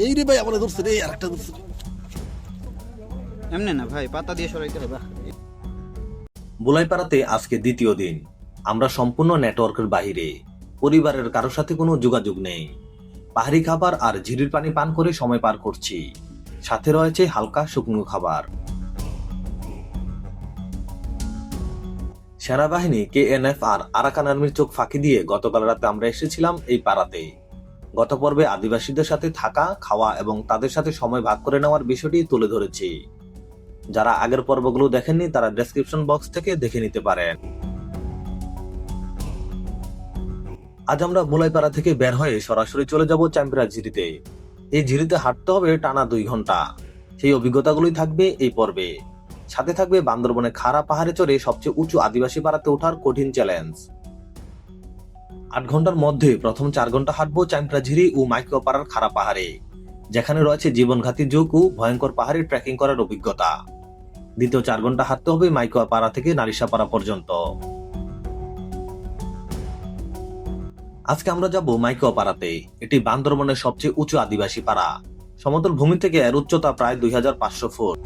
এই রে ভাই আমার ধরছে রে আর একটা ধরছে। এমনি না ভাই পাতা দিয়ে সরাইতে হবে। বুলাইপাড়াতে আজকে দ্বিতীয় দিন। আমরা সম্পূর্ণ নেটওয়ার্কের বাহিরে। পরিবারের কারোর সাথে কোনো যোগাযোগ নেই। পাহাড়ি খাবার আর ঝিরির পানি পান করে সময় পার করছি। সাথে রয়েছে হালকা শুকনো খাবার। সেনাবাহিনী কেএনএফ আর আরাকান আর্মির চোখ ফাঁকি দিয়ে গতকাল রাতে আমরা এসেছিলাম এই পাড়াতে। গত পর্বে আদিবাসীদের সাথে থাকা, খাওয়া এবং তাদের সাথে সময় ভাগ করে নেওয়ার বিষয়টি তুলে ধরেছি। যারা আগের পর্বগুলো দেখেননি, তারা ডেসক্রিপশন বক্স থেকে দেখে নিতে পারেন। আজ আমরা মুলাইপাড়া থেকে বের হয়ে সরাসরি চলে যাব চ্যাম্পিরা ঝিরিতে। এই ঝিরিতে হাঁটতে হবে টানা দুই ঘণ্টা। সেই অভিজ্ঞতাগুলোই থাকবে এই পর্বে। সাথে থাকবে বান্দরবনে খাড়া পাহাড়ে চড়ে সবচেয়ে উঁচু আদিবাসী পাড়াতে ওঠার কঠিন চ্যালেঞ্জ আট ঘণ্টার মধ্যে প্রথম চার ঘণ্টা হাঁটবো চ্যাম্পিরা ঝিরি ও মাইক্রোপাড়ার খাড়া পাহাড়ে। যেখানে রয়েছে জীবনঘাতী যুগ ও ভয়ঙ্কর পাহাড়ে ট্রেকিং করার অভিজ্ঞতা। দ্বিতীয় চার ঘণ্টা হাঁটতে হবে মাইকোয়া পাড়া থেকে নারিশাপাড়া পর্যন্ত। আজকে আমরা যাব মাইকোয়া পাড়াতে, এটি বান্দরবনের সবচেয়ে উঁচু আদিবাসী পাড়া। সমতল ভূমি থেকে এর উচ্চতা প্রায় দুই হাজার পাঁচশো ফুট।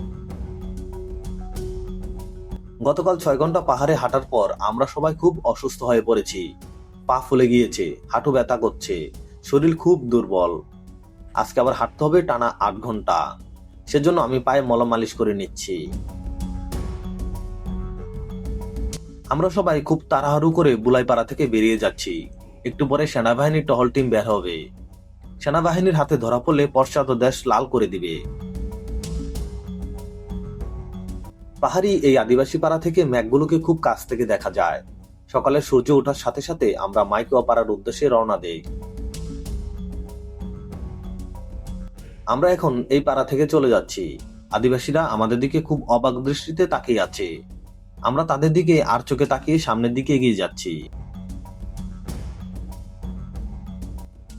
গতকাল ছয় ঘণ্টা পাহাড়ে হাঁটার পর আমরা সবাই খুব অসুস্থ হয়ে পড়েছি। পা ফুলে গিয়েছে, হাঁটু ব্যথা করছে, শরীর খুব দুর্বল। আজকে আবার হাঁটতে হবে টানা আট ঘণ্টা। সেজন্য আমি পায়ে মলম মালিশ করে নিচ্ছি। আমরা সবাই খুব তাড়াহাড়ু করে বুলাইপাড়া থেকে বেরিয়ে যাচ্ছি। একটু পরে সেনাবাহিনীর টহল টিম বের হবে। সেনাবাহিনীর হাতে ধরা পড়লে পশ্চাৎ দেশ লাল করে দিবে। পাহাড়ি এই আদিবাসী পাড়া থেকে ম্যাগগুলোকে খুব কাছ থেকে দেখা যায়। সকালে সূর্য ওঠার সাথে সাথে আমরা মাইকোয়া পাড়ার উদ্দেশ্যে রওনা দেই। আমরা এখন এই পাড়া থেকে চলে যাচ্ছি। আদিবাসীরা আমাদের দিকে খুব অবাক দৃষ্টিতে তাকিয়ে আছে। আমরা তাদের দিকে আর চোখে তাকিয়ে সামনের দিকে এগিয়ে যাচ্ছি।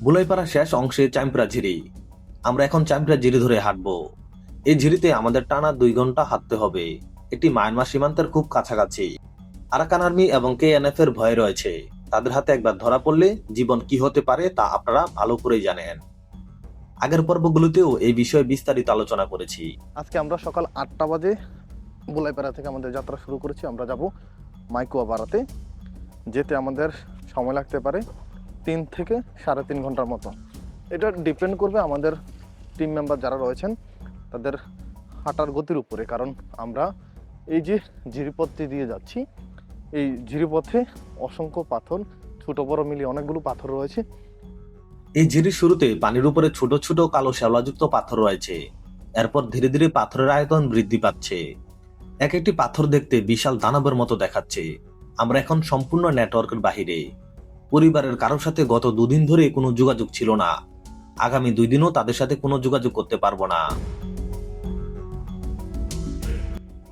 বুলাইপাড়া শেষ অংশে চাম্পরা ঝিরি। আমরা এখন চাম্পরা ঝিরি ধরে হাঁটবো। এই ঝিরিতে আমাদের টানা দুই ঘণ্টা হাঁটতে হবে। এটি মায়ানমার সীমান্তের খুব কাছাকাছি। আরাকান আর্মি এবং কেএনএফ এর ভয় রয়েছে। তাদের হাতে একবার ধরা পড়লে জীবন কি হতে পারে তা আপনারা ভালো করেই জানেন। আগের পর্বগুলোতেও এই বিষয়ে বিস্তারিত আলোচনা করেছি। আজকে আমরা সকাল আটটা বাজে বুলাইপাড়া থেকে আমাদের যাত্রা শুরু করেছি। আমরা যাব মাইকুয়া পাড়াতে যেতে আমাদের সময় লাগতে পারে তিন থেকে সাড়ে তিন ঘণ্টার মতো। এটা ডিপেন্ড করবে আমাদের টিম মেম্বার যারা রয়েছেন, তাদের হাঁটার গতির উপরে। কারণ আমরা এই যে ঝিরিপথটি দিয়ে যাচ্ছি এই ঝিরিপথে অসংখ্য পাথর, ছোটো বড় মিলিয়ে অনেকগুলো পাথর রয়েছে। এই ঝিরির শুরুতে পানির উপরে ছোট ছোট কালো শ্যাওলাযুক্ত পাথর রয়েছে। এরপর ধীরে ধীরে পাথরের আয়তন বৃদ্ধি পাচ্ছে। এক একটি পাথর দেখতে বিশাল দানবের মতো দেখাচ্ছে। আমরা এখন সম্পূর্ণ নেটওয়ার্কের বাহিরে। পরিবারের কারোর সাথে গত দুদিন ধরে কোনো যোগাযোগ ছিল না। আগামী দুই দিনও তাদের সাথে কোনো যোগাযোগ করতে পারব না।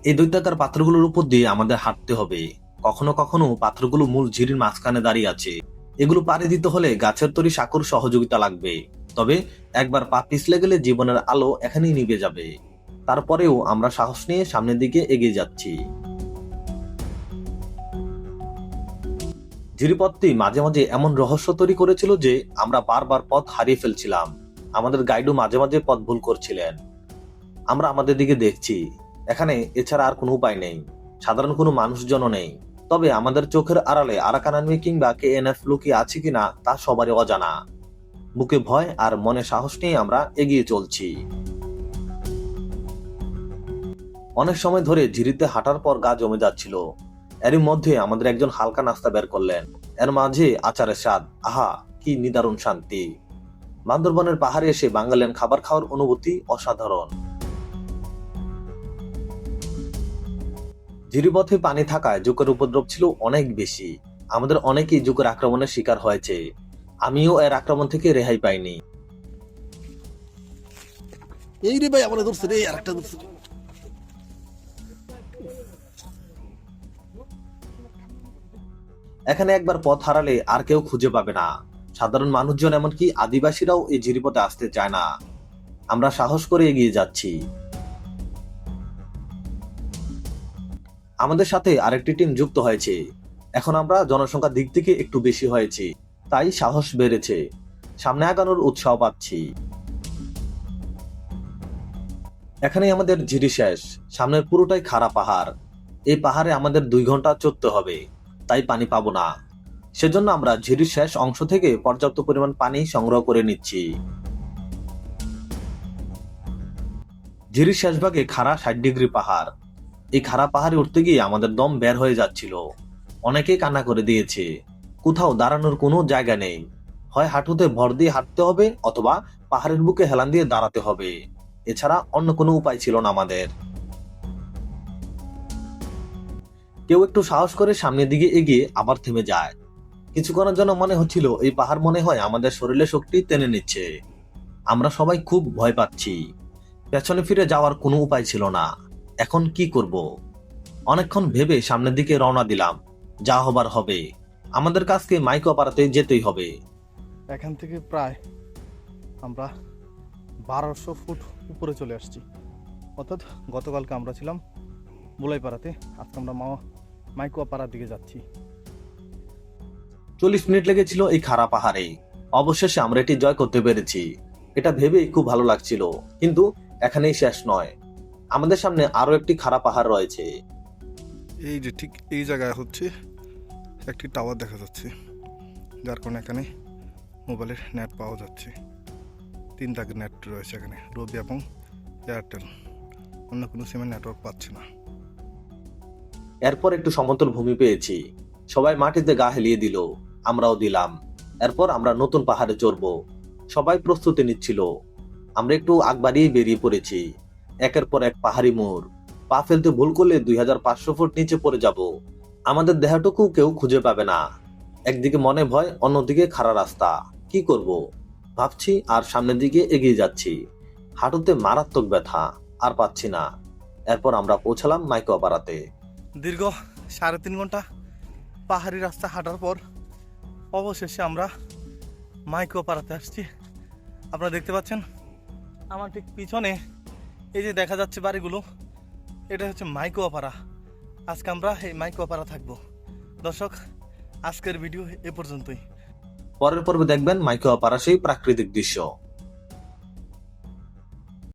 এই দৈত্যাকার পাথরগুলোর উপর দিয়ে আমাদের হাঁটতে হবে। কখনো কখনো পাথরগুলো মূল ঝিরির মাঝখানে দাঁড়িয়ে আছে। এগুলো পাড়ি দিতে হলে গাছের তৈরি সাঁকর সহযোগিতা লাগবে। তবে একবার পা পিছলে গেলে জীবনের আলো এখানেই নিভে যাবে। তারপরেও আমরা সাহস নিয়ে সামনের দিকে এগিয়ে যাচ্ছি। জিরিপথটি মাঝে মাঝে এমন রহস্য তৈরি করেছিল যে আমরা বারবার পথ হারিয়ে ফেলছিলাম। আমাদের গাইডও মাঝে মাঝে পথ ভুল করছিলেন। আমরা আমাদের দিকে দেখছি। এখানে এছাড়া আর কোনো উপায় নেই। সাধারণ কোনো মানুষজনও নেই। তবে আমাদের চোখের আড়ালে আরাকান আর্মি কিংবা এফ লুকিয়ে আছে কিনা তা সবারই অজানা। বুকে ভয় আর মনে সাহস নিয়ে আমরা এগিয়ে চলছি। অনেক সময় ধরে ঝিরিতে হাঁটার পর গা জমে যাচ্ছিল। এরই মধ্যে আমাদের একজন হালকা নাস্তা বের করলেন। এর মাঝে আচারের স্বাদ। আহা, কি নিদারুণ শান্তি। বান্দরবনের পাহাড়ে এসে বাঙালিয়ান খাবার খাওয়ার অনুভূতি অসাধারণ। ঝিরিপথে পানি থাকায় জোকের উপদ্রব ছিল অনেক বেশি। আমাদের অনেকেই জোকের আক্রমণের শিকার হয়েছে। আমিও এর আক্রমণ থেকে রেহাই পাইনি। এই রে ভাই আমার ধরছে রে ধরছে। এখানে একবার পথ হারালে আর কেউ খুঁজে পাবে না। সাধারণ মানুষজন এমনকি আদিবাসীরাও এই ঝিরিপথে আসতে চায় না। আমরা সাহস করে এগিয়ে যাচ্ছি। আমাদের সাথে আরেকটি টিম যুক্ত হয়েছে। এখন আমরা জনসংখ্যার দিক থেকে একটু বেশি হয়েছি, তাই সাহস বেড়েছে। সামনে আগানোর উৎসাহ পাচ্ছি। এখানেই আমাদের ঝিরি শেষ। সামনের পুরোটাই খাড়া পাহাড়। এই পাহাড়ে আমাদের দুই ঘণ্টা চড়তে হবে, তাই পানি পাবো না। সেজন্য আমরা ঝিরির শেষ অংশ থেকে পর্যাপ্ত পরিমাণ পানি সংগ্রহ করে নিচ্ছি। ঝিরির শেষ ভাগে খাড়া ষাট ডিগ্রি পাহাড়। এই খাড়া পাহাড়ে উঠতে গিয়ে আমাদের দম বের হয়ে যাচ্ছিল। অনেকেই কান্না করে দিয়েছে, কোথাও দাঁড়ানোর কোনো জায়গা নেই। হয় হাঁটুতে ভর দিয়ে হাঁটতে হবে অথবা পাহাড়ের বুকে হেলান দিয়ে দাঁড়াতে হবে। এছাড়া অন্য কোনো উপায় ছিল না আমাদের। কেউ একটু সাহস করে সামনের দিকে এগিয়ে আবার থেমে যায়। কিছুক্ষণের জন্য মনে হচ্ছিল এই পাহাড় মনে হয় আমাদের শরীরে শক্তি টেনে নিচ্ছে। আমরা সবাই খুব ভয় পাচ্ছি। পেছনে ফিরে যাওয়ার কোনো উপায় ছিল না। এখন কি করব? অনেকক্ষণ ভেবে সামনের দিকে রওনা দিলাম। যা হবার হবে। আমাদের কাছকে মাইকো পাড়াতে যেতেই হবে। এখান থেকে প্রায় আমরা বারোশো ফুট উপরে চলে আসছি। অর্থাৎ গতকালকে আমরা ছিলাম বুলাইপাড়াতে। আজকে আমরা মা মাইকুয়া পাড়ার দিকে যাচ্ছি। চল্লিশ মিনিট লেগেছিল এই খাড়া পাহাড়ে। অবশেষে আমরা এটি জয় করতে পেরেছি। এটা ভেবেই খুব ভালো লাগছিল। কিন্তু এখানেই শেষ নয়। আমাদের সামনে আরও একটি খাড়া পাহাড় রয়েছে। এই যে ঠিক এই জায়গায় হচ্ছে একটি টাওয়ার দেখা যাচ্ছে। যার কারণে এখানে মোবাইলের নেট পাওয়া যাচ্ছে। তিন দাগের নেট রয়েছে এখানে রবি এবং এয়ারটেল। অন্য কোনো সিমের নেটওয়ার্ক পাচ্ছে না। এরপর একটু সমতল ভূমি পেয়েছি। সবাই মাটিতে গা হেলিয়ে দিল আমরাও দিলাম। এরপর আমরা নতুন পাহাড়ে চড়বো। সবাই প্রস্তুতি নিচ্ছিল। আমরা একটু আগ বাড়িয়ে বেরিয়ে পড়েছি। একের পর এক পাহাড়ি মোড়। পা ফেলতে ভুল করলে দুই হাজার পাঁচশো ফুট নিচে পড়ে যাব। আমাদের দেহটুকু কেউ খুঁজে পাবে না। একদিকে মনে ভয়, অন্যদিকে খাড়া রাস্তা। কি করব? ভাবছি আর সামনের দিকে এগিয়ে যাচ্ছি। হাঁটুতে মারাত্মক ব্যথা, আর পাচ্ছি না। এরপর আমরা পৌঁছালাম মাইকোপাড়াতে দীর্ঘ সাড়ে তিন ঘণ্টা পাহাড়ি রাস্তা হাঁটার পর অবশেষে আমরা মাইকো পাড়াতে আসছি। আপনারা দেখতে পাচ্ছেন, আমার ঠিক পিছনে এই যে দেখা যাচ্ছে বাড়িগুলো, এটা হচ্ছে মাইকোয়া পাড়া আজকে আমরা এই মাইকোয়া পাড়া থাকব। দর্শক, আজকের ভিডিও এ পর্যন্তই। পরের পর্বে দেখবেন মাইকোপাড়া সেই প্রাকৃতিক দৃশ্য।